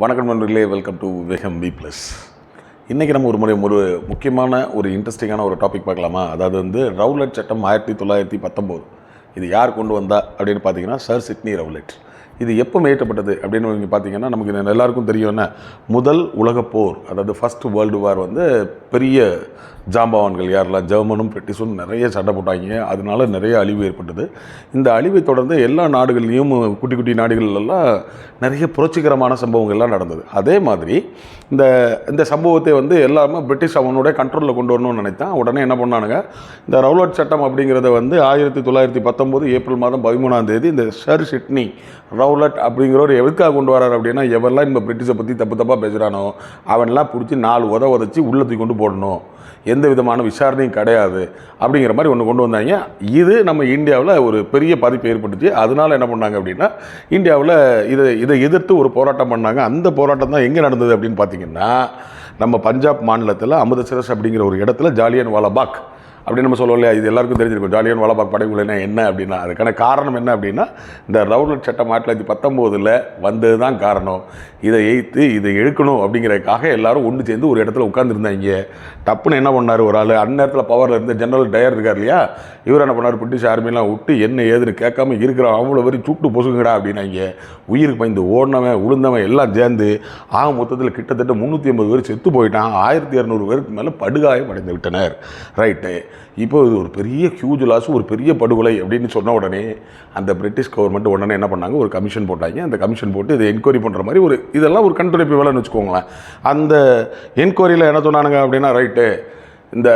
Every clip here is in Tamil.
வணக்கம் நண்பர்களே welcome to Vegam B plus இன்றைக்கி நம்ம ஒரு முறை ஒரு முக்கியமான ஒரு இன்ட்ரெஸ்டிங்கான ஒரு டாபிக் பார்க்கலாமா? அதாவது வந்து ரவுலட் சட்டம் ஆயிரத்தி தொள்ளாயிரத்தி பத்தொம்போது. இது யார் கொண்டு வந்தா அப்படின்னு பார்த்தீங்கன்னா சர் சிட்னி ரவுலட் இது எப்போ மேயற்றப்பட்டது அப்படின்னு நீங்கள் பார்த்தீங்கன்னா நமக்கு எல்லாருக்கும் தெரியும் என்ன முதல் உலகப் போர் அதாவது ஃபர்ஸ்ட் வேர்ல்டு வார் வந்து பெரிய ஜாம்பவான்கள் யாரெல்லாம் ஜெர்மனும் பிரிட்டிஷும் நிறைய சண்டை போட்டாங்க. அதனால நிறைய அழிவு ஏற்பட்டது. இந்த அழிவை தொடர்ந்து எல்லா நாடுகள்லேயும் குட்டி குட்டி நாடுகள்லாம் நிறைய புரட்சிகரமான சம்பவங்கள்லாம் நடந்தது. அதே மாதிரி இந்த இந்த சம்பவத்தை வந்து எல்லாமே பிரிட்டிஷ் அவனுடைய கண்ட்ரோலில் கொண்டு வரணும்னு நினைத்தான். உடனே என்ன பண்ணானுங்க? இந்த ரவுலட் சட்டம் அப்படிங்கிறத வந்து ஆயிரத்தி தொள்ளாயிரத்தி பத்தொம்போது ஏப்ரல் மாதம் பதிமூணாம் தேதி இந்த ஷர் ஷிட்னி ரவுலட் அப்படிங்கிறவர் எதுக்காக கொண்டு வரார் அப்படின்னா எவரெல்லாம் இந்த பிரிட்டிஷை பற்றி தப்பு தப்பாக பேசுகிறானோ அவன்லாம் பிடிச்சி நாலு உத உதச்சி உள்ளத்தை கொண்டு போடணும். எந்த விதமான விசாரணையும் கிடையாது அப்படிங்கிற மாதிரி ஒன்று கொண்டு வந்தாங்க. இது நம்ம இந்தியாவில் ஒரு பெரிய பாதிப்பு ஏற்பட்டுச்சு அதனால் என்ன பண்ணாங்க அப்படின்னா இந்தியாவில் இதை இதை எதிர்த்து ஒரு போராட்டம் பண்ணாங்க. அந்த போராட்டம் தான் எங்கே நடந்தது அப்படின்னு பார்த்தீங்கன்னா நம்ம பஞ்சாப் மாநிலத்தில் அமிர்தசரஸ் அப்படிங்கிற ஒரு இடத்துல ஜாலியன் வாலாபாக் அப்படின்னு நம்ம சொல்லுவோம் இல்லையா? இது எல்லாருக்கும் தெரிஞ்சிருக்கும். ஜாலியன் வாலாபாக் படைக்குழுனா என்ன அப்படின்னா அதுக்கான காரணம் என்ன அப்படின்னா இந்த ரவுலட் சட்டம் ஆயிரத்தி தொள்ளாயிரத்தி பத்தொம்போதில் வந்தது தான் காரணம். இதை எய்த்து இதை எடுக்கணும் அப்படிங்கிறதுக்காக எல்லாரும் ஒன்று சேர்ந்து ஒரு இடத்துல உட்காந்துருந்தாங்க டப்புன்னு என்ன பண்ணார் ஒரு ஆள்? அந்நேரத்தில் பவரில் இருந்த ஜெனரல் டயர் இருக்கார் இல்லையா? இவர் என்ன பண்ணார்? பிரிட்டிஷ் ஆர்மிலாம் விட்டு என்ன ஏதுன்னு கேட்காம இருக்கிற அவ்வளோ வரி சுட்டு பொசுங்கடா அப்படின்னாங்க. உயிருக்கு பயந்து ஓடினவன் உளுந்தவன் எல்லாம் சேர்ந்து ஆக மொத்தத்தில் கிட்டத்தட்ட முந்நூற்றி ஐம்பது பேர் செத்து போயிட்டான். ஆயிரத்தி இரநூறு பேருக்கு மேலே படுகாயம் அடைந்து விட்டனர். ரைட்டு இப்போ இது ஒரு பெரிய ஹியூஜ் லாஸ் ஒரு பெரிய படுகொலை அப்படின்னு சொன்ன உடனே அந்த பிரிட்டிஷ் கவர்மெண்ட் உடனே என்ன பண்ணாங்க? ஒரு கமிஷன் போட்டாங்க. அந்த கமிஷன் போட்டு இதை என்கொயரி பண்ணுற மாதிரி ஒரு இதெல்லாம் ஒரு கண்டுபிடிப்பு வேலைன்னு வச்சுக்கோங்களேன். அந்த என்கொயரியில் என்ன சொன்னானுங்க அப்படின்னா ரைட்டு இந்த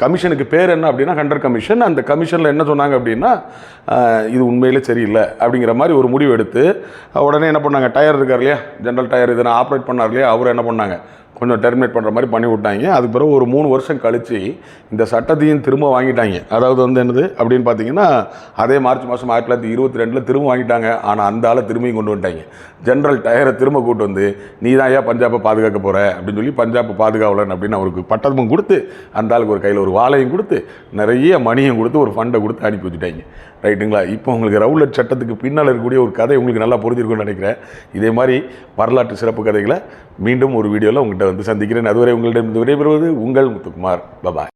கமிஷனுக்கு பேர் என்ன அப்படின்னா ஹண்டர் கமிஷன் அந்த கமிஷனில் என்ன சொன்னாங்க அப்படின்னா இது உண்மையிலே சரியில்லை. அப்படிங்கிற மாதிரி ஒரு முடிவு எடுத்து உடனே என்ன பண்ணாங்க? டயர் இருக்கார் இல்லையா? ஜென்ரல் டயர் இதை நான் ஆப்ரேட் பண்ணார் இல்லையா? அவர் என்ன பண்ணாங்க? கொஞ்சம் டெர்மினேட் பண்ணுற மாதிரி பண்ணி விட்டாங்க. அதுக்கு பிறகு ஒரு மூணு வருஷம் கழித்து இந்த சட்டத்தையும் திரும்ப வாங்கிட்டாங்க. அதாவது வந்து என்னது? அப்படின்னு பார்த்தீங்கன்னா அதே மார்ச் மாதம் ஆயிரத்தி தொள்ளாயிரத்தி இருபத்தி ரெண்டில் திரும்ப வாங்கிட்டாங்க. ஆனால் அந்த ஆளை திரும்பியும் கொண்டு வந்துட்டாங்க. ஜென்ரல் டயரை திரும்ப கூட்டு வந்து நீ தான் ஏன் பஞ்சாபை பாதுகாக்க போகிற அப்படின்னு சொல்லி பஞ்சாப் பாதுகாவலன் அப்படின்னு அவருக்கு பட்டமும் கொடுத்து அந்த ஆளுக்கு ஒரு கையில் ஒரு வாழையும் கொடுத்து நிறைய மணியும் கொடுத்து ஒரு ஃபண்டை கொடுத்து அனுப்பி வச்சுட்டாங்க. ரைட்டுங்களா? இப்போ உங்களுக்கு ரவுலட் சட்டத்துக்கு பின்னால் இருக்கக்கூடிய ஒரு கதை உங்களுக்கு நல்லா புரிஞ்சிருக்கும்னு நினைக்கிறேன். இதே மாதிரி வரலாற்று சிறப்பு கதைகளை மீண்டும் ஒரு வீடியோவில் உங்கள்கிட்ட வந்து சந்திக்கிறேன். அதுவரை உங்களிடம் விடைபெறுவது உங்கள் முத்துக்குமார். பபாய்